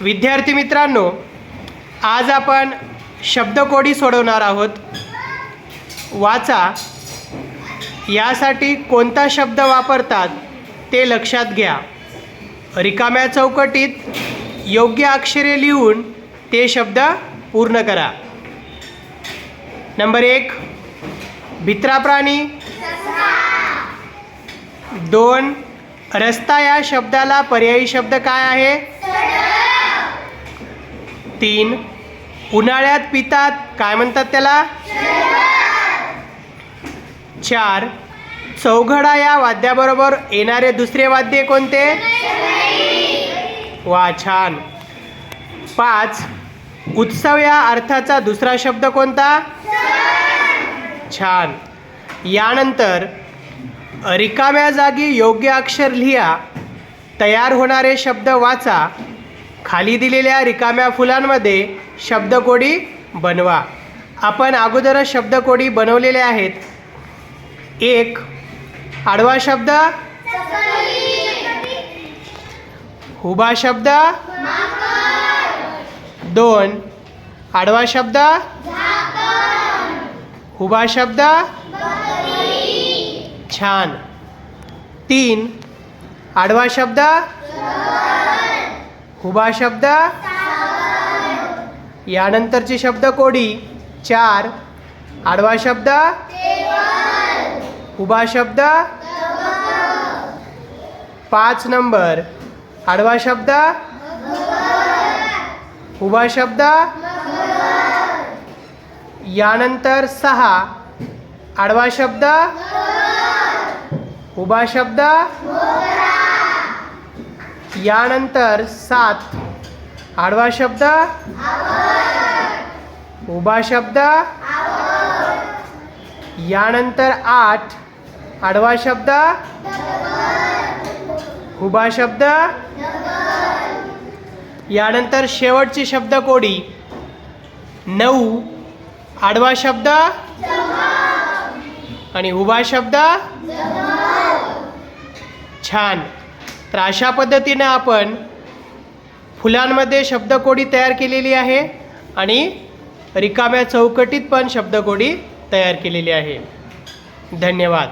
विद्यार्थी मित्रांनो आज आपण शब्दकोडी सोडवणार आहोत. वाचा यासाठी कोणता शब्द वापरतात ते लक्षात घ्या. रिकाम्या चौकटीत योग्य अक्षरे लिहून ते शब्द पूर्ण करा. नंबर एक भित्रा प्राणी. दोन रस्ता या शब्दाला पर्यायी शब्द काय आहे? तीन. उन्हाळ्यात पितात काय म्हणतात त्याला? चार. चौघडा या वाद्याबरोबर येणारे दुसरे वाद्य कोणते? वा छान. पाच. उत्सव या अर्थाचा दुसरा शब्द कोणता? छान. यानंतर रिकाम्या जागी योग्य अक्षर लिहा. तयार होणारे शब्द वाचा. खाली दिलेल्या रिकाम्या फुलांमध्ये शब्दकोडी बनवा. आपण अगोदरच शब्दकोडी बनवलेले आहेत. एक आडवा शब्द. हुबा शब्द. दोन आडवा शब्द. हुबा शब्द. छान. तीन आडवा शब्द. हुबा शब्द. यानंतरची शब्द कोडी. चार. आडवा शब्द. हुबा शब्द. पाच नंबर. आडवा शब्द. हुबा शब्द. यानंतर सहा. आडवा शब्द. उभा शब्द. यानंतर सात. आडवा शब्द? उभा शब्द? यानंतर आठ. आडवा शब्द? उभा शब्द? यानंतर शेवटची शब्द कोडी? नऊ. आडवा शब्द? आणि उभा शब्द? छान. तर अशा पद्धतीनं आपण फुलांमध्ये शब्दकोडी तयार केलेली आहे आणि रिकाम्या चौकटीत पण शब्दकोडी तयार केलेली आहे. धन्यवाद.